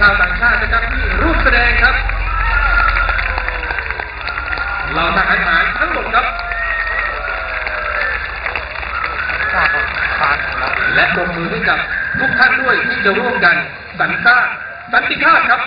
ชาวต่างชาตินะครับที่ร่วแสดงครับเรล่าทหารหารทั้งหมดครับและปรบมือให้กับทุกท่านด้วยที่จะร่วมกันสันสร้างสันติภาพครับ